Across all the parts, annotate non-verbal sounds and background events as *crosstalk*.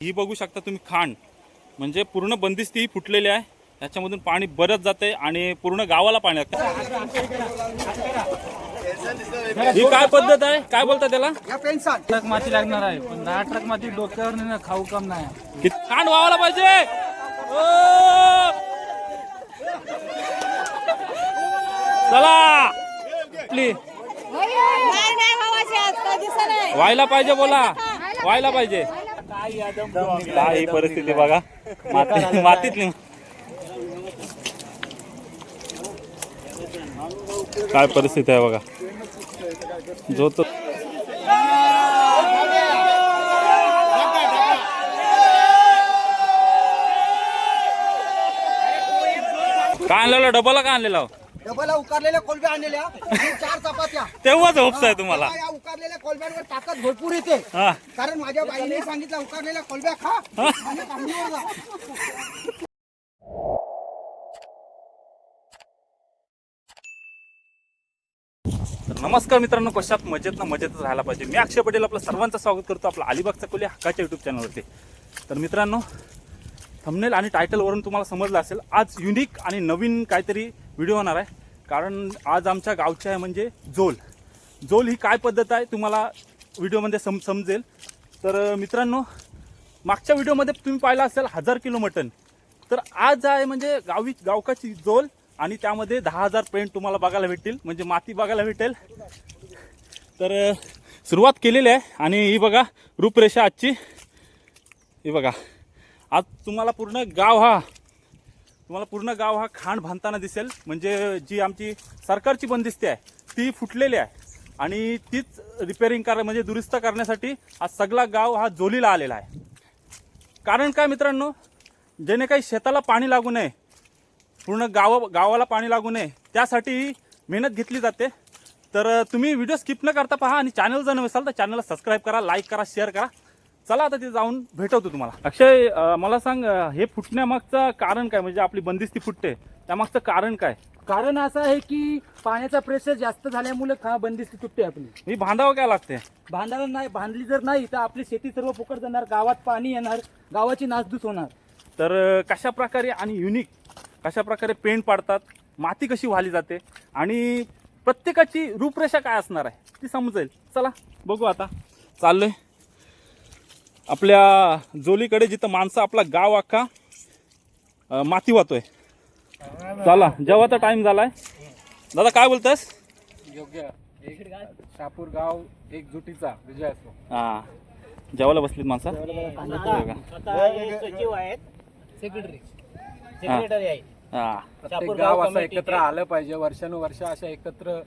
ही बघू शकता तुम्ही खांड म्हणजे पूर्ण बंदिस्ती ही फुटलेली आहे त्याच्यामधून पाणी बरंच जाते आणि पूर्ण गावाला पाणी लागतं ही काय पद्धत आहे काय बोलता त्याला ट्रक माती लागणार आहे पण दहा ट्रक माती डोक्यावर खाऊ काम नाही खांड व्हावाला पाहिजे! चला नाही व्हायला पाहिजे बोला व्हायला पाहिजे काय ही परिस्थिती बघा. माती *laughs* मातीतली काय परिस्थिती आहे बघा. जो तो काय आणलेलं? डबल का आणलेला? डबल उकारलेल्या कोलब्या आणलेल्या आणि चार चपात्या. तेव्हाच होप्स आहे तुम्हाला. या उकारलेल्या कोलब्यांवर ताकद भरपूर येते. हा. कारण माझ्या बाईने सांगितलं उकारलेल्या कोलब्या खा. आणि जा. तर नमस्कार मित्रांनो कशात मजेत ना मजेतच राहायला पाहिजे. मी अक्षय पटेल आपलं सर्वांचं स्वागत करतो आपलं अलिबागचा कोली हक्काच्या युट्यूब चॅनलवरती तर मित्रांनो थंबनेल आणि टायटलवरून तुम्हाला समजलं असेल आज युनिक आणि नवीन काहीतरी व्हिडिओ होणार आहे. कारण आज आमच्या गावचे आहे म्हणजे जोल जोल ही काय पद्धत आहे तुम्हाला व्हिडिओमध्ये सम समजेल. तर मित्रांनो मागच्या व्हिडिओमध्ये तुम्ही पाहिलं असेल हजार किलो मटन तर आज आहे म्हणजे गावी गावकाची जोल आणि त्यामध्ये दहा हजार पेंट तुम्हाला बघायला भेटतील. म्हणजे माती बघायला भेटेल. तर सुरुवात केलेली आहे आणि ही बघा रूपरेषा आजची. ही बघा. आज तुम्हाला पूर्ण गाव हा तुम्हाला पूर्ण गाव हा खांड बांधताना दिसेल. म्हणजे जी आमची सरकारची बंदिस्ती आहे ती फुटलेली आहे. आणि तीच रिपेअरिंग करा म्हणजे दुरुस्त करण्यासाठी आज सगळा गाव हा जोलीला आलेला आहे. कारण काय मित्रांनो? जेणे काही शेताला पाणी लागू नये पूर्ण गाव गावाला पाणी लागू नये त्यासाठी मेहनत घेतली जाते. तर तुम्ही व्हिडिओ स्किप न करता पहा आणि चॅनल जर नसाल तर चॅनलला सबस्क्राईब करा लाईक करा शेअर करा. चला आता तिथे जाऊन भेटवतो तुम्हाला. अक्षय मला सांग हे फुटण्यामागचं कारण काय? म्हणजे आपली बंदिस्ती फुटते. त्यामागचं कारण काय? कारण असं आहे की पाण्याचा प्रेशर जास्त झाल्यामुळे खा बंदिस्ती तुटते आपली. ही बांधावं काय लागते? बांधायला नाही बांधली जर नाही तर आपली शेती सर्व फुकट जाणार गावात पाणी येणार गावाची नासधूस होणार. तर अ, कशा प्रकारे आणि युनिक कशा प्रकारे पेंट पाडतात माती कशी वाहली जाते आणि प्रत्येकाची रूपरेषा काय असणार आहे ती समजेल. चला बघू आता. चाललोय. आपल्या जोलीकडे जिथं माणसं आपला गाव अख्खा माती वाहतोय. चला जेव्हाचा टाइम झालाय. दादा काय बोलतस योग्य. शापूर गाव एकजुटीचा विजय असो हा. जेवायला बसलीत माणसं. सचिव आहेत. सेक्रेटरी सेक्रेटरी आहेत हा. प्रत्येक गाव असं एकत्र आलं पाहिजे. वर्षानुवर्ष अशा एकत्र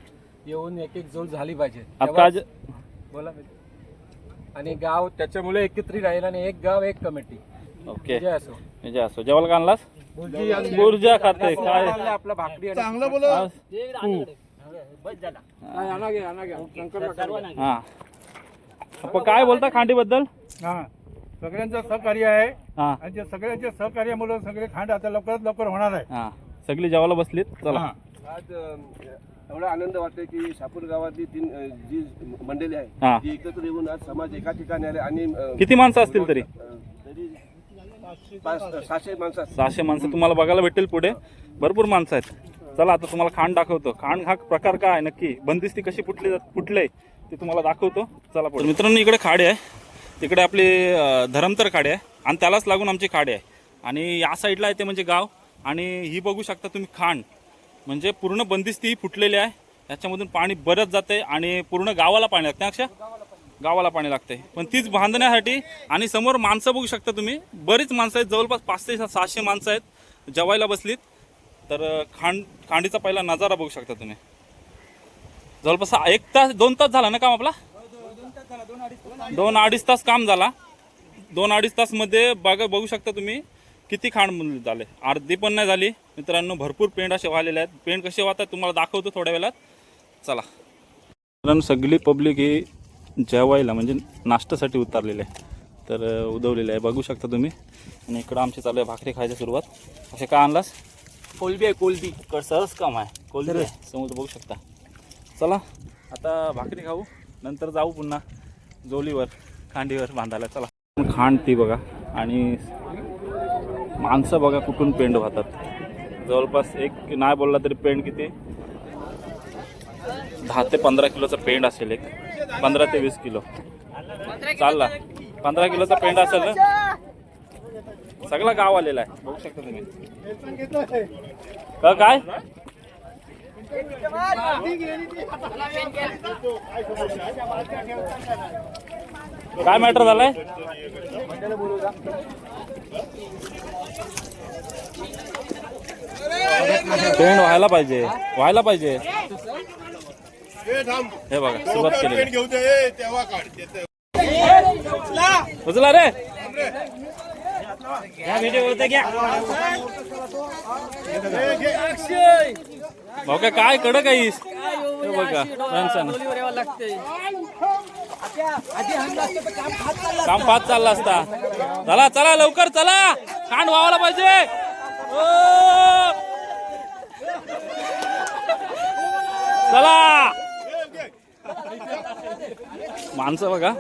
येऊन एक एक जोड झाली पाहिजे. आपका आज तेव्हाच- बोला. आणि गाव त्याच्यामुळे एकत्रित राहील आणि एक गाव एक कमिटी. ओके. विजय असो. म्हणजे असो. जेवायला का आणलास? बुर्जा खाते. काय? आपला भाकरी चांगलं हा. बस झाला. हा. आपण काय बोलता खांडीबद्दल? हा. सगळ्यांचं सहकार्य आहे. हा. आणि त्या सगळ्यांच्या सहकार्यामुळे सगळे खांड आता लवकरात लवकर होणार आहे. हा. सगळी जेवायला बसलीत. चला. आज अ, एवढा आनंद वाटतोय की शापूर गावातली तीन अ, जी मंडळी आहे हा. ती एकत्र येऊन आज समाज एका ठिकाणी आले आणि अ, किती माणसं असतील तरी? अ, तरी पाच सहाशे माणसं असतील. सहाशे माणसं. तुम्हाला बघायला भेटेल पुढे. भरपूर माणसं आहेत. चला आता तुम्हाला खांड दाखवतो. खांड हा प्रकार काय आहे नक्की? बंदिस्ती कशी फुटली जात फुटले ते तुम्हाला दाखवतो. चला पुढे. मित्रांनो इकडे खाडे आहे. तिकडे आपली अं, धरमतर खाडे आहे. आणि त्यालाच लागून आमची खाडे आहे. आणि या साईडला आहे ते म्हणजे गाव. आणि ही बघू शकता तुम्ही खांड म्हणजे पूर्ण बंदिस्ती ही फुटलेली आहे. त्याच्यामधून पाणी बरंच जाते आणि पूर्ण गावाला पाणी लागते अक्षा गावाला पाणी लागते पण तीच बांधण्यासाठी आणि समोर माणसं बघू शकता तुम्ही. बरीच माणसं आहेत जवळपास पाचशे ते सहाशे माणसं आहेत जेवायला बसलीत. तर खांड खांडीचा पहिला नजारा बघू शकता तुम्ही. जवळपास एक तास दोन तास झाला ना काम आपला? दोन अडीच तास काम झाला. दोन अडीच तासमध्ये बघा बघू शकता तुम्ही. किती खांड झाले? अर्धी पण नाही झाली. मित्रांनो भरपूर पेंट असे वाहलेले आहेत. पेंट कसे वाहतात तुम्हाला दाखवतो थोड्या वेळात. चला. मित्रांनो सगळी पब्लिक ही जेवायला म्हणजे नाश्त्यासाठी उतरलेली आहे. तर उदवलेलं आहे. बघू शकता तुम्ही. आणि इकडं आमची चालू आहे भाकरी खायची सुरुवात. असे का आणलास? कोलबी आहे कोलबी. कड सरस काम आहे. कोलबी आहे. समोर बघू शकता. चला आता भाकरी खाऊ. नंतर जाऊ पुन्हा जोलीवर खांडीवर बांधायला. चला. खांड ती बघा. आणि माणसं बघा कुठून पेंड वाहतात. जवळपास एक नाही बोलला तरी पेंड किती? दहा ते पंधरा किलोचा पेंड असेल एक. पंधरा ते वीस किलो. चालला. पंधरा किलोचा पेंड असेल ना? सगळा गाव आलेला आहे. बघू शकता तुम्ही. काय? काय मॅटर झालाय? पेंड व्हायला पाहिजे. व्हायला पाहिजे. हे बघा सुरुवात केली. उचला रे. या व्हिडिओ घ्या. भाऊ काय काय कडक आहेस? बघा काम पाच चालला असता. चला चला लवकर चला. कांड व्हायला पाहिजे. चला. माणसं बघा.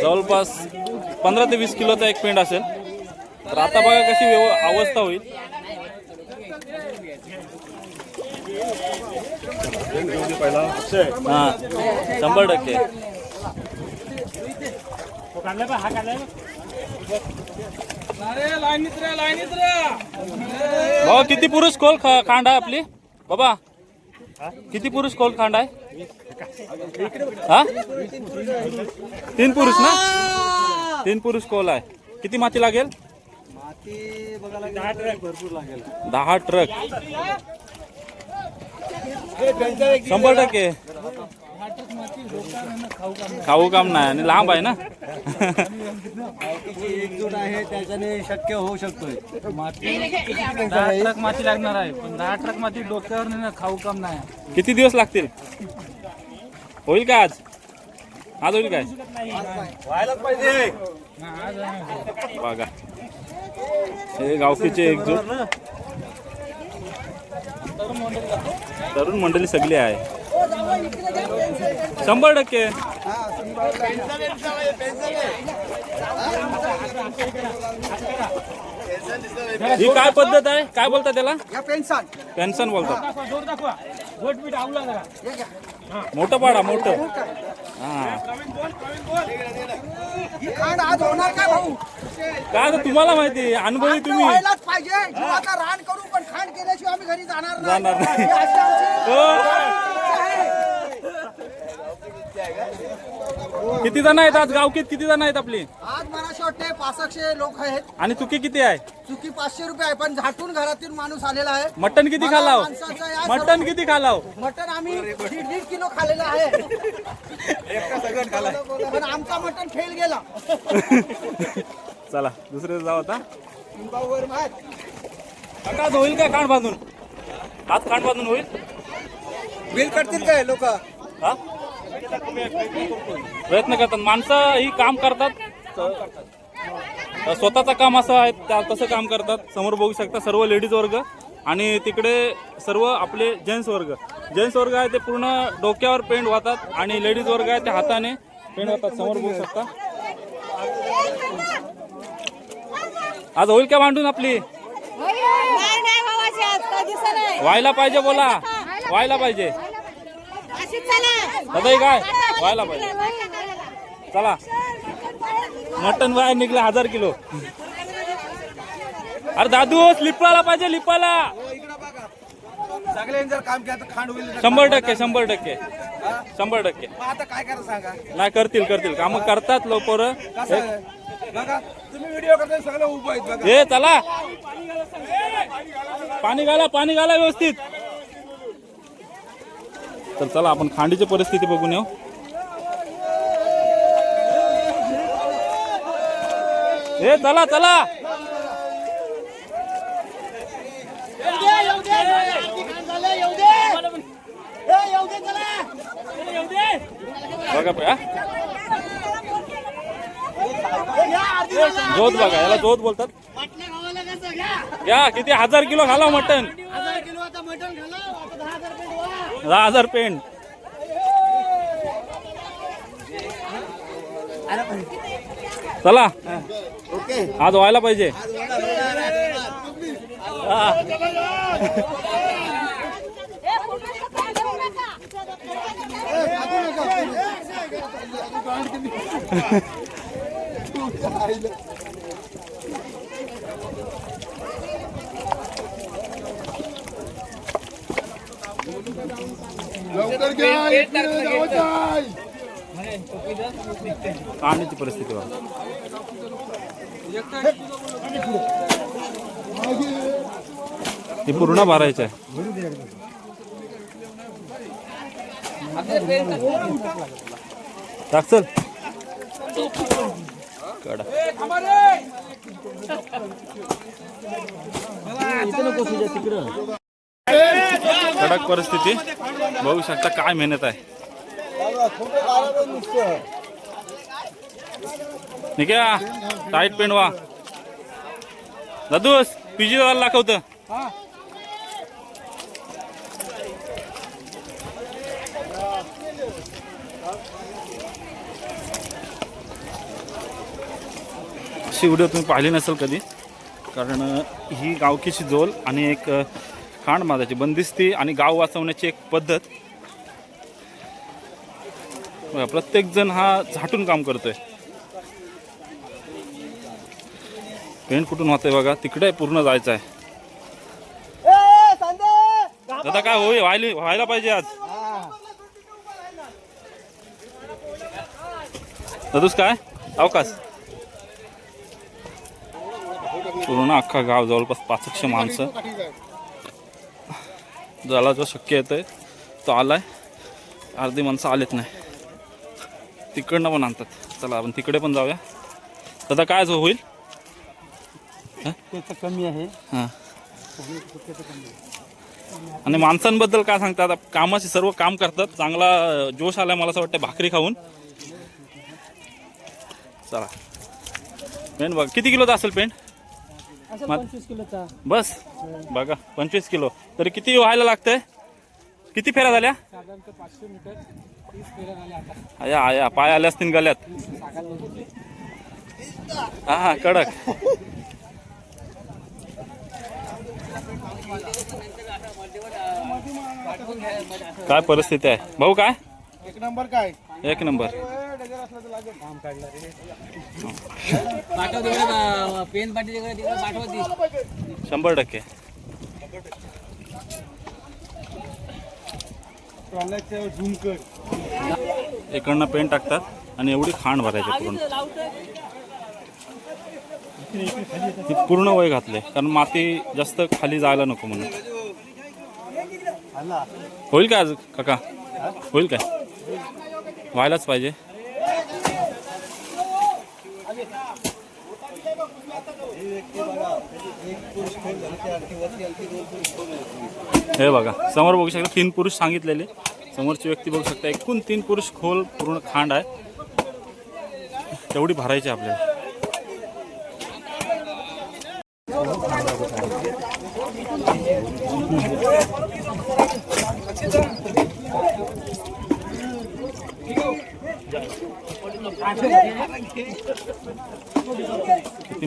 जवळपास पंधरा ते वीस किलोचा एक पेंड असेल. तर आता बघा कशी व्यव अवस्था होईल. हा शंभर टक्के. भाऊ किती पुरुष खोल खांड आहे आपली? बाबा किती पुरुष खोल खांड आहे? हा? तीन पुरुष ना? तीन पुरुष कोल आहे. किती माती लागेल? दहा ट्रक. शंभर टक्के. खाऊ काम नाही आणि लांब आहे ना? एकजूट आहे त्याच्याने शक्य होऊ शकतोय. दहा ट्रक माती लागणार आहे पण दहा ट्रक माती डोक्यावर नाही ना खाऊ काम नाही. किती दिवस लागतील? होईल का आज? आज होईल काय? बघा. हे गावकीचे एकजूट. तरुण मंडळी सगळी आहे. शंभर टक्के. ही काय पद्धत आहे? काय बोलतात त्याला? या पेन्शन. पेन्शन बोलतात. मोठं पाडा मोठं. हा. ही आज होणार काय भाऊ? काय आता तुम्हाला माहिती अनुभवी आमचं तुम्ही. व्हायलाच पाहिजे. जीवाचा रान करू पण खांड केल्याशिवाय आम्ही घरी जाणार जाणार नाही. ही अशी आमची हो. किती जण आहेत आज? गावकीत किती जण आहेत आपली? आज मला असं वाटते पासष्टशे लोक आहेत. आणि चुकी किती आहे? चुकी पाचशे रुपये आहे पण झाटून घरातून माणूस आलेला आहे. मटन किती मला खालाव? माणसाचं या मटन सर्व- किती खालाव? मटन आम्ही दीड दीड किलो खाल्लेलं आहे. पण आमचा मटन फेल गेला. चला दुसरे जाऊ आता. लिंबावर मात. आता आज होईल काय कांड बांधून? आज कांड बांधून होईल? बिल करतील काय लोक? हा? प्रयत्न करतात. माणसं ही काम करतात. स्वतःचं काम असं आहे त्या तसं काम करतात. समोर बघू शकता सर्व लेडीज वर्ग आणि तिकडे सर्व आपले जेंट्स वर्ग. जेंट्स वर्ग आहे ते पूर्ण डोक्यावर पेंट वाहतात आणि लेडीज वर्ग आहे ते हाताने पेंट वाहतात. समोर बघू शकता. आज होईल का मांडून आपली? व्हायला पाहिजे बोला. व्हायला पाहिजे. दादा काय? व्हायला पाहिजे. चला. मटन बाहेर निघलं हजार किलो. अरे दादू लिपायला पाहिजे लिपायला सगळ्यांनी जर काम केलं तर खांड होईल. शंभर टक्के शंभर टक्के. शंभर टक्के. आता काय करा सांगा? नाही करतील करतील. काम करतात लोक हे चला. पाणी घाला पाणी घाला व्यवस्थित. तर चला आपण खांडीची परिस्थिती बघून येऊ. हे चला चला. बघा. जोत बघा याला जोत बोलतात. घ्या. किती हजार किलो घाला मटन दहा हजार पेंट. चला. आज व्हायला पाहिजे. *laughs* हा. पाण्याची परिस्थिती बघा. ही पूर्ण भरायचं आहे. टाक. चल. कडा कडक परिस्थिती. बघू शकता काय मेहनत आहे. ठीक आहे टाईट पेंट वा. दादूस पिजी वाला दाखवत. अशी व्हिडिओ तुम्ही पाहिली नसेल कधी कारण ही गावकीची झोल आणि एक खांड माजाची बंदिस्ती आणि गाव वाचवण्याची एक पद्धत. प्रत्येकजण हा झाटून काम करतोय. पेंट कुठून होतंय बघा? तिकडे पूर्ण जायचं आहे दादा काय होय? व्हायला व्हायला पाहिजे आज. दादूस काय? अवकाश. पूर्ण अख्खा गाव जवळपास पाचशे माणसं. ज्याला जो शक्य येतंय तो आलाय. अर्धी माणसं आलेत नाही. तिकडनं पण आणतात. चला आपण तिकडे पण जाऊया. दादा काय जो होईल? त्याचं कमी आहे. हां. आणि माणसांबद्दल काय सांगतात? कामाचे सर्व काम करतात. चांगला जोश आलाय मला असं वाटतं भाकरी खाऊन. चला. पेंट बघ. किती किलोचा असेल पेंट? पंचवीस किलोचा. बस. बघा पंचवीस किलो. तरी किती व्हायला लागतंय? किती फेऱ्या झाल्या? साधारणतः पाचशे मीटर तीस फेऱ्या झाल्या आता. आया आया पाय आल्या असतील गल्यात हा हा कडक. काय परिस्थिती आहे? भाऊ काय? एक नंबर काय? एक नंबर. पेन शंभर टक्के. इकडनं पेन टाकतात आणि एवढी खांड भरायची पूर्ण. पूर्ण वय घातले कारण माती जास्त खाली जायला नको म्हणून. होईल काय आज काका? होईल काय? व्हायलाच पाहिजे. हे बघा समोर बघू शकता तीन पुरुष सांगितलेले. समोरची व्यक्ती बघू शकता एकूण तीन पुरुष खोल पूर्ण खांड आहे. तेवढी भरायची आपल्याला.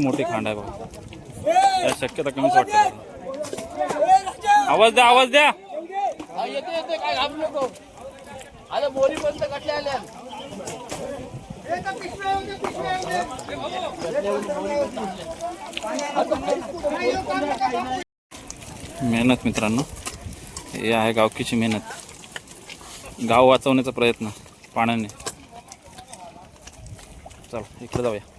मोठी खांड आहे बघा. शक्यता कमीच वाटते आवाज द्या आवाज द्या. येते येते काय घाबरू नको. आता बोरी बंद कटल्या आल्या? मेहनत मित्रांनो. हे आहे गावकीची मेहनत. गाव वाचवण्याचा प्रयत्न पाण्याने. चला इकडे जाऊया.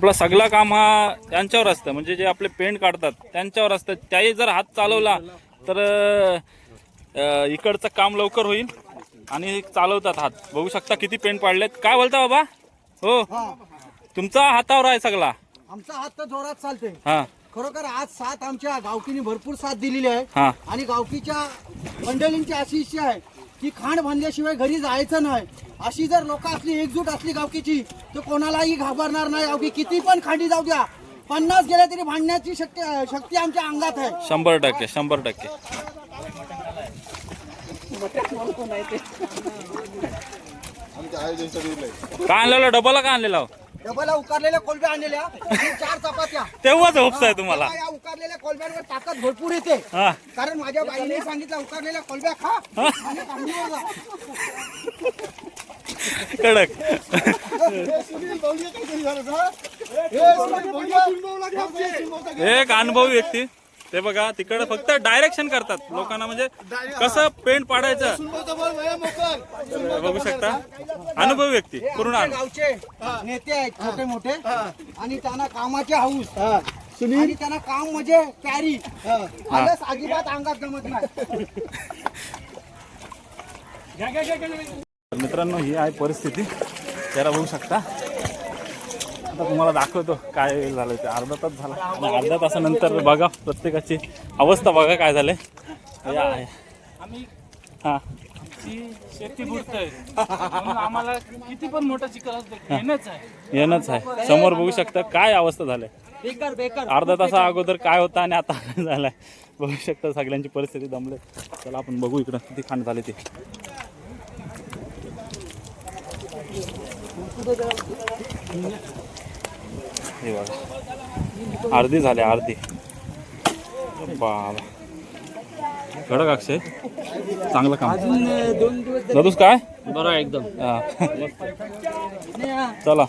आपला सगळा काम हा त्यांच्यावर असतं. म्हणजे जे आपले पेंट काढतात त्यांच्यावर असतं. त्याही जर हात चालवला तर इकडचं काम लवकर होईल आणि चालवतात हात. बघू शकता किती पेंट पाडलेत. काय बोलता बाबा? हो. तुमचा हातावर आहे सगळा. आमचा हात तर जोरात चालते हा. खरोखर आज साथ आमच्या गावकीने भरपूर साथ दिलेली आहे. आणि गावकीच्या मंडळींची अशी इच्छा आहे की खांड बांधल्याशिवाय घरी जायचं नाही. अशी जर लोक असली एकजूट असली गावकीची तर कोणालाही घाबरणार नाही गावकी किती पण खांडी जाऊ द्या. पन्नास गेल्या तरी भांडण्याची शक्ती शक्ती आमच्या अंगात आहे. शंभर टक्के शंभर टक्के. काय आणलेलं? डबल का आणलेला? डबला उकारलेल्या कोलब्या आणलेल्या आणि चार चपात्या. तेव्हाच होप्स आहे तुम्हाला. या उकारलेल्या कोलब्यांवर ताकद भरपूर येते. हा. कारण माझ्या बाईने सांगितलं उकारलेल्या कोलब्या खा. आणि जा. कडक. एक अनुभवी व्यक्ती. ते बघा तिकडे फक्त डायरेक्शन करतात लोकांना म्हणजे कसं पेंट पाडायचं? बघू शकता. अनुभवी व्यक्ती पूर्ण आमच्या अनुभव. गावचे नेते आहेत छोटे मोठे. आणि त्यांना कामाचे हाऊस. आणि त्यांना काम म्हणजे कॅरी अजिबात अंगात जमत नाही. तर मित्रांनो ही आहे परिस्थिती. जरा बघू शकता. आता तुम्हाला दाखवतो काय झालं ते. अर्धा तास झाला. आणि अर्ध्या तासानंतर बघा प्रत्येकाची अवस्था बघा काय झाले आम्ही हा. शेती बुडतोय म्हणून आम्हाला किती पण मोठा चिखल असतो घेणंच आहे. येणंच आहे. समोर बघू शकता काय अवस्था झाली बेकार बेकार. अर्धा तासा अगोदर काय होतं आणि आता काय झालंय. बघू शकता सगळ्यांची परिस्थिती दमले. चला आपण बघू इकडं किती खांड झाले ते. हे बघा. अर्धी झाले अर्धी. बाबा कडक अक्षय. चांगलं काम. दादूस काय? बरं एकदम. हा. चला.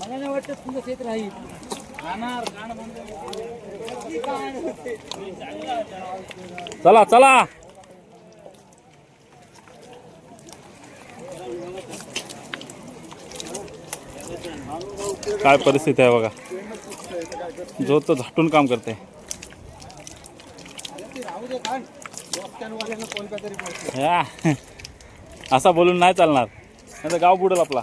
मला नाही वाटत तुझं शेत राहील राहणार गाणं बंद. चला चला. काय परिस्थिती आहे बघा. जो तो झटून काम करते या. असा बोलून नाही चालणार. नाही तर गाव बुडेल आपला.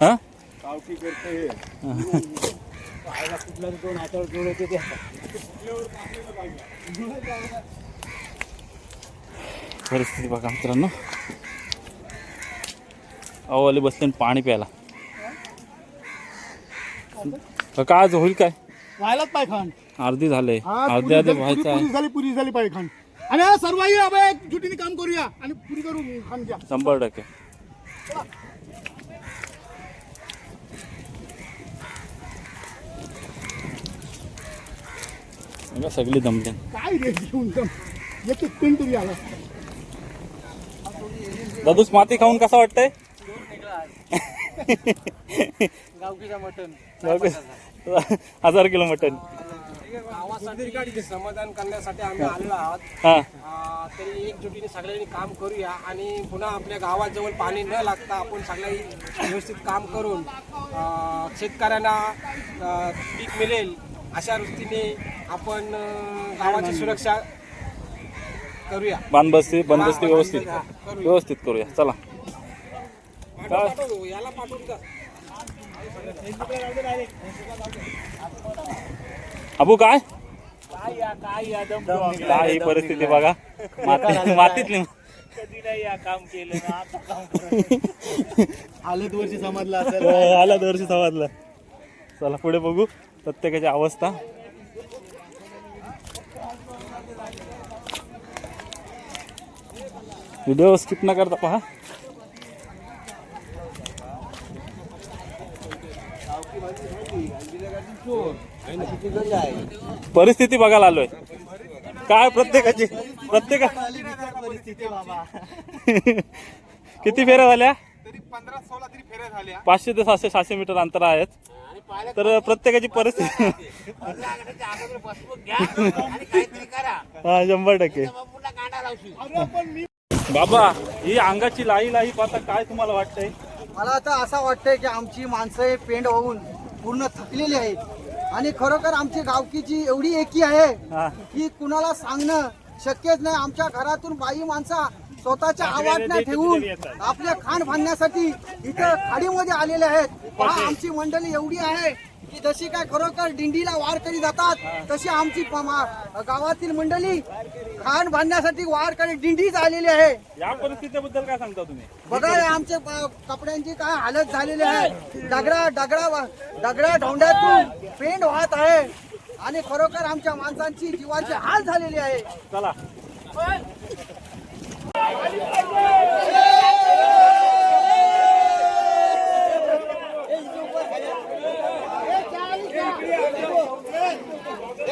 हा? परिस्थिती बघा मित्रांनो. अहो आले बसले आणि पाणी प्यायला. काका आज होईल काय? व्हायलाच पायखान अर्धी झाले. अर्धे अर्धे व्हायचं झाली पुरी झाली पायखान आणि हा सर्वही आपण एकजुटीने काम करूया आणि पुरी करू घ्या. शंभर टक्के. सगळी जमते काय रे घेऊन दम? आला दादूस माती खाऊन कसं वाटतंय? *laughs* गावकीचा मटण. *laughs* हजार किलो मटन समाधान करण्यासाठी आम्ही आलेलो आहोत. तरी एकजुटीने सगळ्यांनी काम करूया आणि पुन्हा आपल्या गावाजवळ पाणी न लागता आपण सगळ्यांनी व्यवस्थित काम करून शेतकऱ्यांना पीक मिळेल अशा दृष्टीने आपण गावाची सुरक्षा करूया. बांधबस्ती बंदबस्ती व्यवस्थित. व्यवस्थित करूया. चला. याला पाठवून का अबू काय? काय या काय या दम काय ही परिस्थिती बघा. माती मातीतली कधी नाही या काम केलं ना आता काम *laughs* करत आलं वर्षी समजला असेल. आला वर्षी समजलं. चला पुढे बघू. प्रत्येकाची अवस्था. व्हिडिओ स्किप न करता पहा. परिस्थिती बघायला आलोय. काय प्रत्येकाची प्रत्येका किती फेऱ्या झाल्या? पाचशे ते सहाशे सहाशे मीटर अंतर आहेत. तर प्रत्येकाची परिस्थिती हा शंभर टक्के. बाबा ही अंगाची लाई लाई पाहता काय तुम्हाला वाटतंय? मला आता असं वाटतंय की आमची माणसं पेंड होऊन पूर्ण थकलेली आहेत. आणि खरोखर आमची गावकीची एवढी एकी आहे की कुणाला सांगणं शक्यच नाही. आमच्या घरातून बाई माणसा स्वतःच्या आवाज ठेवून आपले खाण बांधण्यासाठी इथं खाडीमध्ये आलेले आहेत. पहा, आमची मंडळी एवढी आहे की जशी काय खरोखर दिंडीला वारकरी जातात तशी आमची गावातील मंडळी खाण बांधण्यासाठी वारकरी दिंडीच आलेली आहे. या परिस्थितीबद्दल काय सांगता तुम्ही? बघा हे आमचे कपड्यांची काय हालत झालेली आहे. दगडा दगडा दगडा ढोंड्यातून पेंड वाहत आहे. आणि खरोखर आमच्या माणसांची जीवाची हाल झालेली आहे. चला.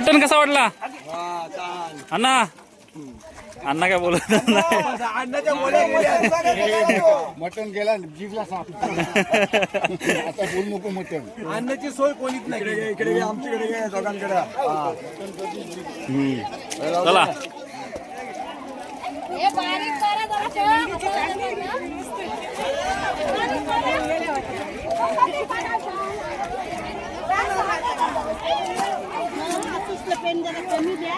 मटन कसा वाटला? अण्णा. अण्णा काय बोलत नाही. मटण गेला जीवला साप. आता बोलू नको मटण. अन्नाची सोय कोणीच नाही. इकडे इकडे आमच्याकडे दोघांकडे. चला. हे करा जरा कमी द्या.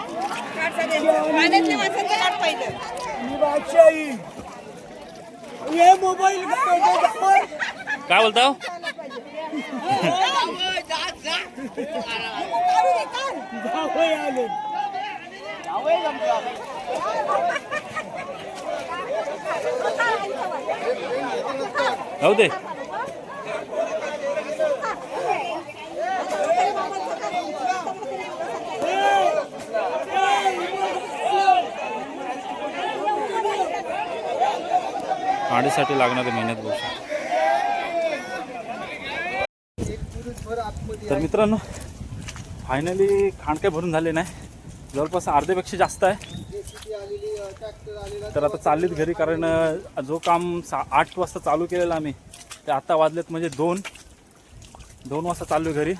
पाण्यातल्या माणसाचं काढ पाहिजे. काय बोलता हो? जाऊ दे. काढीसाठी लागणारी मेहनत बघू तर मित्रांनो फायनली खाण काही भरून झाले नाही. जवळपास अर्ध्यापेक्षा जास्त आहे. तर आता चाललीत घरी कारण जो काम सा आठ वाजता चालू केलेलं आम्ही ते आत्ता वाजलेत म्हणजे दोन. दोन वाजता चाललो आहे घरी.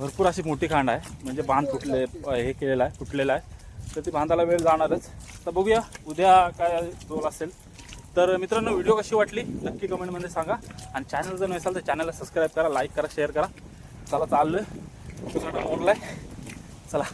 भरपूर अशी मोठी खांड आहे. म्हणजे बांध फुटले हे केलेलं आहे फुटलेलं आहे. तर ती बांधायला वेळ जाणारच. तर बघूया उद्या काय रोल असेल. तर मित्रांनो व्हिडिओ कशी वाटली? नक्की कमेंटमध्ये सांगा. आणि चॅनल जर नसाल तर चॅनलला सबस्क्राईब करा लाईक करा शेअर करा. चला चाललोय. आहे चला.